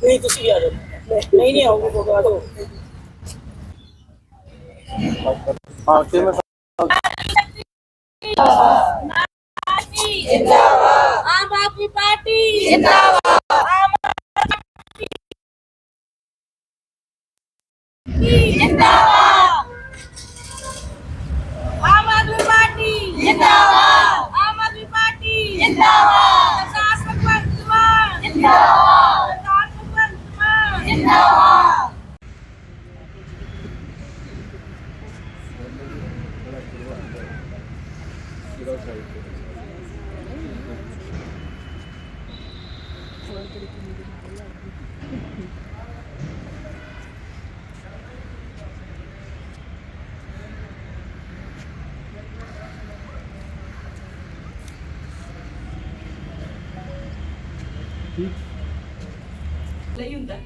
ਨਹੀਂ ਤੁਸੀਂ ਵੀ ਆ ਜਾਓ ਨਹੀਂ ਨਹੀਂ ਆਉਂਗੇ ਫੋਟੋ ਆ ਜਾਓ ਹਾਂ ਕਿਵੇਂ ਜਿੰਦਾਬਾਦ ਆਮ ਆਦਮੀ ਪਾਰਟੀ ਜਿੰਦਾਬਾਦ ਜਿੰਦਾਬਾਦ La junta.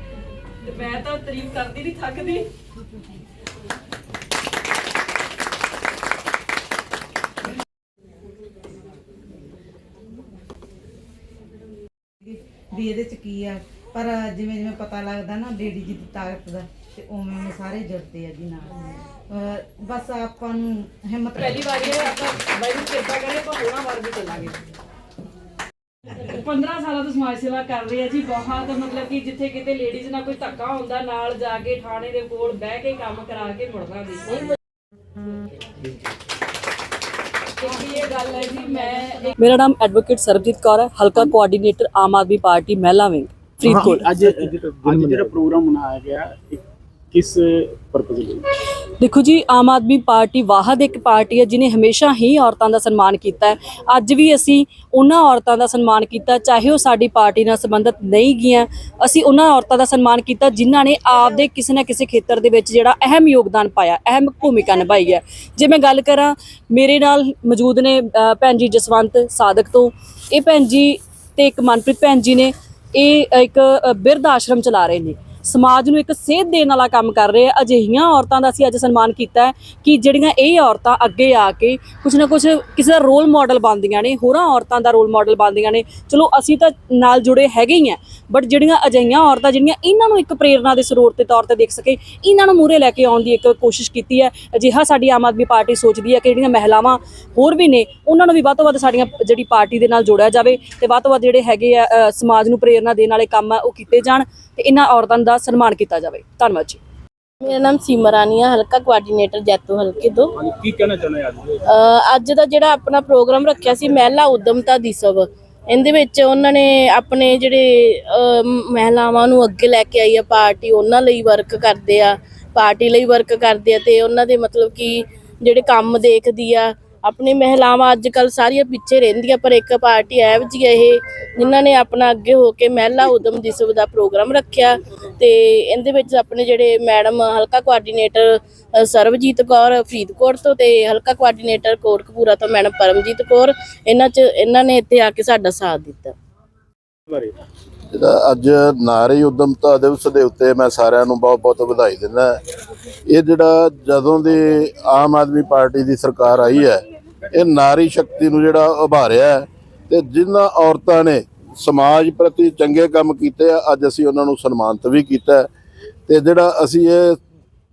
ਤੇ ਮੈਂ ਤਾਂ ਤਾਰੀਫ ਕਰਦੀ ਨਹੀਂ ਥੱਕਦੀ। ਵੀ ਇਹਦੇ ਚ ਕੀ ਆ? ਪਰ ਜਿਵੇਂ ਜਿਵੇਂ ਪਤਾ ਲੱਗਦਾ ਨਾ ਲੇਡੀ ਜੀ ਦੀ ਤਾਕਤ ਦਾ ਤੇ ਉਵੇਂ ਉਵੇਂ ਸਾਰੇ ਜੁੜਦੇ ਆ ਜੀ ਨਾਲ। ਅਹ ਬਸ ਆਪਾਂ ਨੂੰ ਹਿੰਮਤ ਪਹਿਲੀ ਵਾਰੀ ਹੈ ਆਪਾਂ ਬਾਈ ਨੂੰ ਕਿਰਪਾ ਕਰੇ ਆਪਾਂ ਹੋਣਾ ਵਾਰ ਵੀ ਚੱਲਾਂਗੇ। 15 ਸਾਲਾਂ ਤੋਂ ਸਮਾਜ ਸੇਵਾ ਕਰ ਰਹੀ ਹੈ ਜੀ ਬਹੁਤ ਮਤਲਬ ਕਿ ਜਿੱਥੇ ਕਿਤੇ ਲੇਡੀਜ਼ ਨਾਲ ਕੋਈ ਧੱਕਾ ਹੁੰਦਾ ਨਾਲ ਜਾ ਕੇ ਥਾਣੇ ਦੇ ਕੋਲ ਬਹਿ ਕੇ ਕੰਮ ਕਰਾ ਕੇ ਮੁੜਨਾ ਵੀ ਇੱਕ ਇਹ ਗੱਲ ਹੈ ਜੀ ਮੈਂ ਮੇਰਾ ਨਾਮ ਐਡਵੋਕੇਟ ਸਰਬਜੀਤ ਕੌਰ ਹੈ ਹਲਕਾ ਕੋਆਰਡੀਨੇਟਰ ਆਮ ਆਦਮੀ ਪਾਰਟੀ ਮਹਿਲਾ ਵਿੰਗ ਫਰੀਦਕੋਟ। ਅੱਜ ਅੱਜ ਜਿਹੜਾ ਪ੍ਰੋਗਰਾਮ ਮਨਾਇਆ ਗਿਆ ਕਿਸ ਪਰਪਸ ਲਈ? ਦੇਖੋ ਜੀ, ਆਮ ਆਦਮੀ ਪਾਰਟੀ ਵਾਹਦ ਇੱਕ ਪਾਰਟੀ ਹੈ ਜਿਨੇ ਹਮੇਸ਼ਾ ਹੀ ਔਰਤਾਂ ਦਾ ਸਨਮਾਨ ਕੀਤਾ ਹੈ। ਅੱਜ ਵੀ ਅਸੀਂ ਉਹਨਾਂ ਔਰਤਾਂ ਦਾ ਸਨਮਾਨ ਕੀਤਾ, ਚਾਹੇ ਉਹ ਸਾਡੀ ਪਾਰਟੀ ਨਾਲ ਸੰਬੰਧਿਤ ਨਹੀਂ ਗਈਆਂ। ਅਸੀਂ ਉਹਨਾਂ ਔਰਤਾਂ ਦਾ ਸਨਮਾਨ ਕੀਤਾ ਜਿਨ੍ਹਾਂ ਨੇ ਆਪਦੇ ਕਿਸੇ ਨਾ ਕਿਸੇ ਖੇਤਰ ਦੇ ਵਿੱਚ ਜਿਹੜਾ ਅਹਿਮ ਯੋਗਦਾਨ ਪਾਇਆ, ਅਹਿਮ ਭੂਮਿਕਾ ਨਿਭਾਈ ਹੈ। ਜੇ ਮੈਂ ਗੱਲ ਕਰਾਂ, ਮੇਰੇ ਨਾਲ ਮੌਜੂਦ ਨੇ ਭੈਣ ਜੀ ਜਸਵੰਤ ਸਾਦਕ ਤੋਂ। ਇਹ ਭੈਣ ਜੀ ਤੇ ਇੱਕ ਮਨਪ੍ਰੀਤ ਭੈਣ ਜੀ ਨੇ, ਇਹ ਇੱਕ ਬਿਰਧ ਆਸ਼ਰਮ ਚਲਾ ਰਹੇ ਨੇ। ਸਮਾਜ ਨੂੰ ਇੱਕ ਸੇਧ ਦੇਣ ਵਾਲਾ ਕੰਮ ਕਰ ਰਹੇ ਆ। ਅਜਿਹੀਆਂ ਔਰਤਾਂ ਦਾ ਅਸੀਂ ਅੱਜ ਸਨਮਾਨ ਕੀਤਾ ਹੈ ਕਿ ਜਿਹੜੀਆਂ ਇਹ ਔਰਤਾਂ ਅੱਗੇ ਆ ਕੇ ਕੁਝ ਨਾ ਕੁਝ ਕਿਸੇ ਦਾ ਰੋਲ ਮਾਡਲ ਬਣਦੀਆਂ ਨੇ, ਹੋਰਾਂ ਔਰਤਾਂ ਦਾ ਰੋਲ ਮਾਡਲ ਬਣਦੀਆਂ ਨੇ। ਚਲੋ, ਅਸੀਂ ਤਾਂ ਨਾਲ ਜੁੜੇ ਹੈਗੇ ਹੀ ਆ ਬਟ ਜਿਹੜੀਆਂ ਅਜਿਹੀਆਂ ਔਰਤਾਂ ਜਿਹੜੀਆਂ ਇਹਨਾਂ ਨੂੰ ਇੱਕ ਪ੍ਰੇਰਨਾ ਦੇ ਸਰੋਤ ਦੇ ਤੌਰ ਤੇ ਦੇਖ ਸਕੇ, ਇਹਨਾਂ ਨੂੰ ਮੂਹਰੇ ਲੈ ਕੇ ਆਉਣ ਦੀ ਇੱਕ ਕੋਸ਼ਿਸ਼ ਕੀਤੀ ਹੈ। ਅਜਿਹਾ ਸਾਡੀ ਆਮ ਆਦਮੀ ਪਾਰਟੀ ਸੋਚਦੀ ਹੈ ਕਿ ਜਿਹੜੀਆਂ ਮਹਿਲਾਵਾਂ ਹੋਰ ਵੀ ਨੇ, ਉਹਨਾਂ ਨੂੰ ਵੀ ਵੱਧ ਤੋਂ ਵੱਧ ਸਾਡੀਆਂ ਜਿਹੜੀ ਪਾਰਟੀ ਦੇ ਨਾਲ ਜੋੜਿਆ ਜਾਵੇ ਤੇ ਵੱਧ ਤੋਂ ਵੱਧ ਜਿਹੜੇ ਹੈਗੇ ਆ ਸਮਾਜ ਨੂੰ ਪ੍ਰੇਰਨਾ ਦੇਣ ਵਾਲੇ ਕੰਮ ਆ, ਉਹ ਕੀਤੇ ਜਾਣ ਤੇ ਇਹਨਾਂ ਔਰਤਾਂ ਦਾ ਸਨਮਾਨ ਕੀਤਾ ਜਾਵੇ। ਧੰਨਵਾਦ ਜੀ। ਮੇਰਾ ਨਾਮ ਸੀਮਾ ਰਾਣੀ ਆ ਹਲਕਾ ਕੋਆਰਡੀਨੇਟਰ ਜੈਤੋ ਹਲਕੇ ਤੋਂ। ਕੀ ਕਹਿਣਾ ਚਾਹੁੰਦੇ ਅੱਜ? ਦੇ? ਅੱਜ ਦਾ ਜਿਹੜਾ ਆਪਣਾ ਪ੍ਰੋਗਰਾਮ ਰੱਖਿਆ ਸੀ ਮਹਿਲਾ ਉਦਮਤਾ ਦਿਸਵ ਇਹਦੇ ਵਿੱਚ ਉਹਨਾਂ ਨੇ ਆਪਣੇ ਜਿਹੜੇ ਮਹਿਲਾਵਾਂ ਨੂੰ ਅੱਗੇ ਲੈ ਕੇ ਆਈ ਆ ਪਾਰਟੀ। ਉਹਨਾਂ ਲਈ ਵਰਕ ਕਰਦੇ ਆ ਪਾਰਟੀ ਲਈ ਵਰਕ ਕਰਦੇ ਆ ਤੇ ਉਹਨਾਂ ਦੇ ਮਤਲਬ ਕਿ ਜਿਹੜੇ ਕੰਮ ਦੇਖਦੀ ਆ ਆਪਣੀ ਮਹਿਲਾਵਾਂ ਅੱਜ ਕੱਲ ਸਾਰੀਆਂ ਪਿੱਛੇ ਰਹਿੰਦੀਆਂ ਪਰ ਇੱਕ ਪਾਰਟੀ ਐਵ ਜੀ ਇਹ ਜਿਨ੍ਹਾਂ ਨੇ ਆਪਣਾ ਅੱਗੇ ਹੋ ਕੇ ਮਹਿਲਾ ਉਦਮ ਦਿਸਵ ਦਾ ਪ੍ਰੋਗਰਾਮ ਰੱਖਿਆ। ਤੇ ਇਹਦੇ ਵਿੱਚ ਆਪਣੇ ਜਿਹੜੇ ਮੈਡਮ ਹਲਕਾ ਕੋਆਰਡੀਨੇਟਰ ਅ, ਸਰਬਜੀਤ ਕੌਰ ਫਰੀਦਕੋਟ ਤੋਂ ਤੇ ਹਲਕਾ ਕੋਆਰਡੀਨੇਟਰ ਕੋਟਕਪੂਰਾ ਤੋਂ ਮੈਡਮ ਪਰਮਜੀਤ ਕੌਰ ਇਹਨਾਂ ਚ ਇਹਨਾਂ ਨੇ ਇੱਥੇ ਆ ਕੇ ਸਾਡਾ ਸਾਥ ਦਿੱਤਾ। ਜਿਹੜਾ ਅੱਜ ਨਾਰੀ ਉਦਮਤਾ ਦਿਵਸ ਦੇ ਉੱਤੇ ਮੈਂ ਸਾਰਿਆਂ ਨੂੰ ਬਹੁਤ-ਬਹੁਤ ਵਧਾਈ ਦਿੰਦਾ। ਇਹ ਜਿਹੜਾ ਜਦੋਂ ਦੀ ਆਮ ਆਦਮੀ ਪਾਰਟੀ ਦੀ ਸਰਕਾਰ ਆਈ ਹੈ ਇਹ ਨਾਰੀ ਸ਼ਕਤੀ ਨੂੰ ਜਿਹੜਾ ਉਭਾਰਿਆ ਹੈ ਤੇ ਜਿਨ੍ਹਾਂ ਔਰਤਾਂ ਨੇ ਸਮਾਜ ਪ੍ਰਤੀ ਚੰਗੇ ਕੰਮ ਕੀਤੇ ਆ, ਅੱਜ ਅਸੀਂ ਉਹਨਾਂ ਨੂੰ ਸਨਮਾਨਿਤ ਵੀ ਕੀਤਾ ਹੈ। ਤੇ ਜਿਹੜਾ ਅਸੀਂ ਇਹ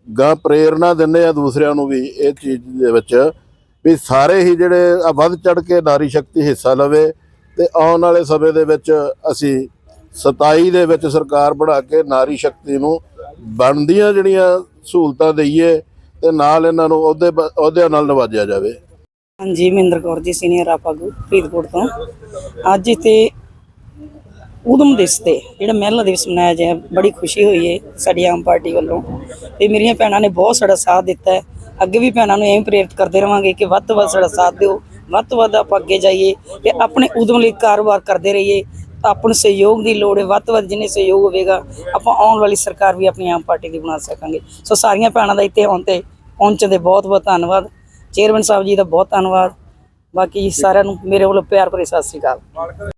ਗਾਂ ਪ੍ਰੇਰਣਾ ਦਿੰਦੇ ਆ ਦੂਸਰਿਆਂ ਨੂੰ ਵੀ ਇਹ ਚੀਜ਼ ਦੇ ਵਿੱਚ ਵੀ ਸਾਰੇ ਹੀ ਜਿਹੜੇ ਵੱਧ ਚੜ ਕੇ ਨਾਰੀ ਸ਼ਕਤੀ ਹਿੱਸਾ ਲਵੇ ਤੇ ਆਉਣ ਵਾਲੇ ਸਮੇਂ ਦੇ ਵਿੱਚ ਅਸੀਂ 27 ਦੇ ਵਿੱਚ ਸਰਕਾਰ ਬਣਾ ਕੇ ਨਾਰੀ ਸ਼ਕਤੀ ਨੂੰ ਬਣਦੀਆਂ ਜਿਹੜੀਆਂ ਸਹੂਲਤਾਂ ਦਈਏ ਤੇ ਨਾਲ ਇਹਨਾਂ ਨੂੰ ਉਹਦੇ ਅਹੁਦਿਆਂ ਨਾਲ ਨਵਾਜਿਆ ਜਾਵੇ। ਹਾਂਜੀ, ਮਹਿੰਦਰ ਕੌਰ ਜੀ ਸੀਨੀਅਰ ਆਪਾਗੂ ਫਰੀਦਕੋਟ ਤੋਂ। ਅੱਜ ਇੱਥੇ ਉਦਮ ਦਿਵਸ ਤੇ, ਜਿਹੜਾ ਮਹਿਲਾ ਦਿਵਸ ਮਨਾਇਆ ਜਾ ਬੜੀ ਖੁਸ਼ੀ ਹੋਈ ਹੈ ਸਾਡੀ ਆਮ ਪਾਰਟੀ ਵੱਲੋਂ। ਤੇ ਮੇਰੀਆਂ ਭੈਣਾਂ ਨੇ ਬਹੁਤ ਸਾਡਾ ਸਾਥ ਦਿੱਤਾ ਹੈ। ਅੱਗੇ ਵੀ ਭੈਣਾਂ ਨੂੰ ਐਂ ਪ੍ਰੇਰਿਤ ਕਰਦੇ ਰਵਾਂਗੇ ਕਿ ਵੱਧ ਤੋਂ ਵੱਧ ਸਾਡਾ ਸਾਥ ਦਿਓ, ਵੱਧ ਤੋਂ ਵੱਧ ਆਪਾਂ ਅੱਗੇ ਜਾਈਏ ਤੇ ਆਪਣੇ ਉਦਮ ਲਈ ਕਾਰੋਬਾਰ ਕਰਦੇ ਰਹੀਏ। ਤਾਂ ਆਪਾਂ ਨੂੰ ਸਹਿਯੋਗ ਦੀ ਲੋੜ ਹੈ ਵੱਧ ਤੋਂ ਵੱਧ ਜਿੰਨੇ ਸਹਿਯੋਗ ਹੋਵੇਗਾ, ਆਪਾਂ ਆਉਣ ਵਾਲੀ ਸਰਕਾਰ ਵੀ ਆਪਣੀ ਆਮ ਪਾਰਟੀ ਦੀ ਬਣਾ ਸਕਾਂਗੇ। ਸੋ ਸਾਰੀਆਂ ਭੈਣਾਂ ਦਾ ਇੱਥੇ ਆਉਣ ਤੇ, ਪਹੁੰਚਣ ਦੇ ਬਹੁਤ ਬਹੁਤ ਧੰਨਵਾਦ। ਚੇਅਰਮੈਨ ਸਾਹਿਬ ਜੀ ਦਾ ਬਹੁਤ ਧੰਨਵਾਦ। ਬਾਕੀ ਜੀ ਸਾਰਿਆਂ ਨੂੰ ਮੇਰੇ ਵੱਲੋਂ ਪਿਆਰ ਭਰੀ ਸਤਿ ਸ੍ਰੀ ਅਕਾਲ।